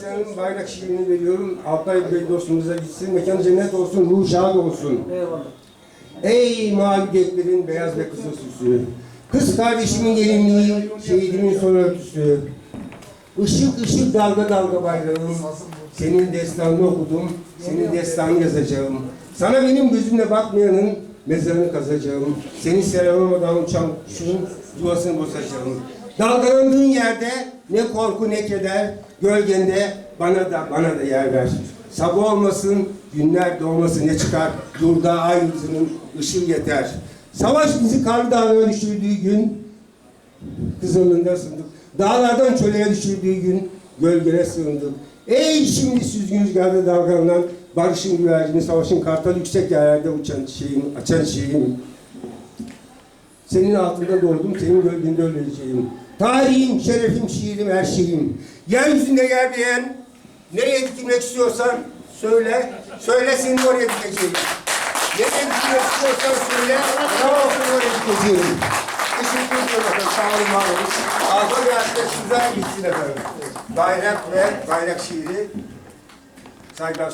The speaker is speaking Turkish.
Selam'ın bayrak şiirini veriyorum. Alpay Bey dostumuza gitsin. Mekanı cennet olsun, ruhu şad olsun. Eyvallah. Ey mavi göklerin beyaz ve kızıl süsü. Kız kardeşimin gelinliği, şehidimin son örtüsü. Işık ışık dalga dalga bayrağım. Senin destanını okudum, senin destanını yazacağım. Sana benim gözümle bakmayanın mezarını kazacağım. Senin selamlamadan uçan kuşun yuvasını bozacağım. Dalgalandığın yerde ne korku ne keder, gölgende bana da bana da yer ver. Sabah olmasın, günler doğmasın ne çıkar, yurda ay yıldızının ışığı yeter. Savaş bizi karlı dağlara düşürdüğü gün, kızılında ısındık. Dağlardan çöleye düşürdüğü gün gölgene sığındık. Ey şimdi süzgün rüzgarda dalgalanan barışın güvercini, savaşın kartalı yüksek yerlerde uçan çiçeğim, açan çiçeğim. Senin altında doğdum, senin gölgende öleceğim. Tarihim, şerefim, şiirim, her şeyim. Yeryüzünde yer beğen, nereye gitmek istiyorsan söyle, söyle seni oraya gideceğim. Nereye gitmek istiyorsan söyle, tamam oraya gideceğim. Teşekkür ediyorum efendim, sağ olun, var olun. Ağzına gelsin, sizler gitsin efendim. Bayrak ve bayrak şiiri saygılar